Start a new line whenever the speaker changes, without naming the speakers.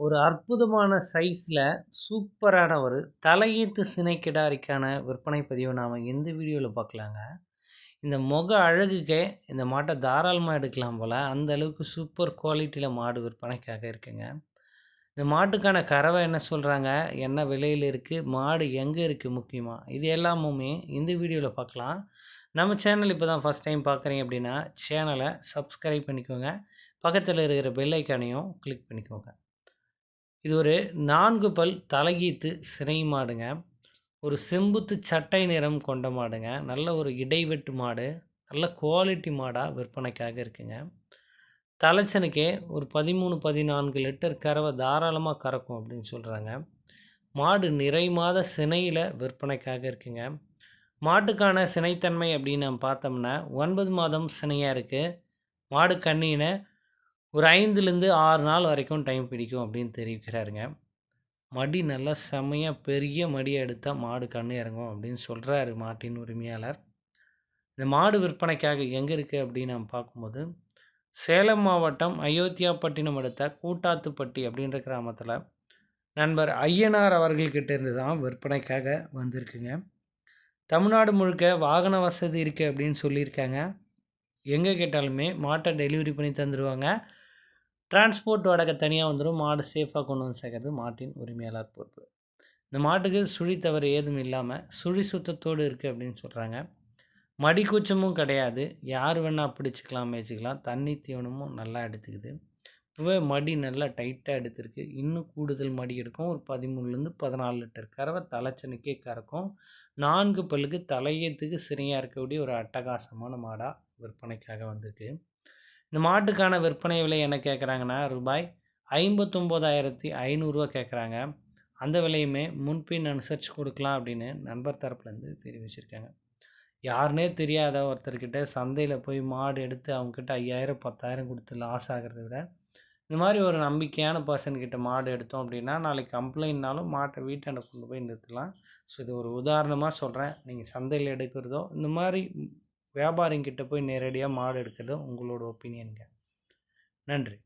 ஒரு அற்புதமான சைஸில் சூப்பரான ஒரு தலையீத்து சினை கிடாரிக்கான விற்பனை பதிவை நாம் இந்த வீடியோவில் பார்க்கலாங்க இந்த முக அழகுக்கே இந்த மாட்டை தாராளமாக எடுக்கலாம் போல் அந்த அளவுக்கு சூப்பர் குவாலிட்டியில் மாடு விற்பனைக்காக இருக்குங்க. இந்த மாட்டுக்கான கறவை என்ன சொல்கிறாங்க என்ன விலையில் இருக்குது மாடு எங்கே இருக்குது முக்கியமாக இது எல்லாமுமே இந்த வீடியோவில் பார்க்கலாம் நம்ம சேனல் இப்போ தான் ஃபஸ்ட் டைம் பார்க்குறீங்க அப்படின்னா சேனலை சப்ஸ்கிரைப் பண்ணிக்கோங்க. பக்கத்தில் இருக்கிற பெல் ஐக்கானையும் கிளிக் பண்ணிக்கோங்க. இது ஒரு நான்கு பல் தலைகீத்து சினை மாடுங்க. ஒரு செம்புத்து சட்டை நிறம் கொண்ட மாடுங்க. நல்ல ஒரு இடைவெட்டு மாடு. நல்ல குவாலிட்டி மாடாக விற்பனைக்காக இருக்குங்க. தலைச்சனுக்கே ஒரு பதிமூணு பதினான்கு லிட்டர் கறவை தாராளமாக கறக்கும் அப்படின்னு சொல்கிறாங்க மாடு நிறை மாத சினையில் விற்பனைக்காக இருக்குங்க. மாட்டுக்கான சினைத்தன்மை அப்படின்னு நம்ம பார்த்தோம்னா ஒன்பது மாதம் சினையாக இருக்குது மாடு கண்ணினை ஒரு ஐந்துலேருந்து ஆறு நாள் வரைக்கும் டைம் பிடிக்கும் அப்படின்னு தெரிவிக்கிறாருங்க. மடி நல்லா செம்மையாக பெரிய மடியை எடுத்தால் மாடு கண்ணு இறங்கும் அப்படின்னு சொல்கிறாரு மாட்டின் உரிமையாளர். இந்த மாடு விற்பனைக்காக எங்கே இருக்குது அப்படின்னு நம்ம பார்க்கும்போது சேலம் மாவட்டம் அயோத்தியாப்பட்டினம் அடுத்த கூட்டாத்துப்பட்டி அப்படின்ற கிராமத்தில் நண்பர் ஐயனார் அவர்கள்கிட்ட இருந்து தான் விற்பனைக்காக வந்திருக்குங்க. தமிழ்நாடு முழுக்க வாகன வசதி இருக்குது அப்படின்னு சொல்லியிருக்காங்க. எங்கே கேட்டாலுமே மாட்டை டெலிவரி பண்ணி தந்துடுவாங்க டிரான்ஸ்போர்ட் வாடகை தனியாக வந்துடும் மாடு சேஃபாக கொண்டு வந்து சேர்க்கறது மாட்டின் உரிமையாளர் பொறுப்பு. இந்த மாட்டுக்கு சுழி தவறு ஏதும் இல்லாமல் சுழி சுத்தத்தோடு இருக்குது அப்படின்னு சொல்கிறாங்க மடி கூச்சமும் கிடையாது. யார் வேணால் பிடிச்சிக்கலாம் மேய்ச்சிக்கலாம். தண்ணி தீவனமும் நல்லா எடுத்துக்குது. இப்போவே மடி நல்லா டைட்டாக எடுத்திருக்கு. இன்னும் கூடுதல் மடி எடுக்கும். ஒரு பதிமூணுலேருந்து பதினாலு லிட்டர் கறவை தலைச்சனுக்கே கறக்கும். நான்கு பல்லுக்கு தலையத்துக்கு சிறையாக இருக்கக்கூடிய ஒரு அட்டகாசமான மாடாக விற்பனைக்காக வந்திருக்கு. இந்த மாட்டுக்கான விற்பனை விலை என்ன கேட்குறாங்கன்னா ரூபாய் ஐம்பத்தொம்போதாயிரத்தி ஐநூறுரூவா கேட்குறாங்க. அந்த விலையுமே முன்பின் அனுசரித்து கொடுக்கலாம் அப்படின்னு நண்பர் தரப்புலேருந்து தெரிவிச்சிருக்காங்க. யாருனே தெரியாத ஒருத்தர்கிட்ட சந்தையில் போய் மாடு எடுத்து அவங்கக்கிட்ட ஐயாயிரம் பத்தாயிரம் கொடுத்து லாஸ் ஆகிறத விட இந்த மாதிரி ஒரு நம்பிக்கையான பர்சன்கிட்ட மாடு எடுத்தோம் அப்படின்னா நாளைக்கு கம்ப்ளைண்ட்னாலும் மாட்டை வீட்டாண்ட கொண்டு போய் நிறுத்தலாம். ஸோ இது ஒரு உதாரணமாக சொல்கிறேன் நீங்கள் சந்தையில் எடுக்கிறதோ இந்த மாதிரி வியாபாரிங்கிட்ட போய் நேரடியாக மாடு எடுக்கிறது உங்களோட ஒப்பீனியனுங்க நன்றி.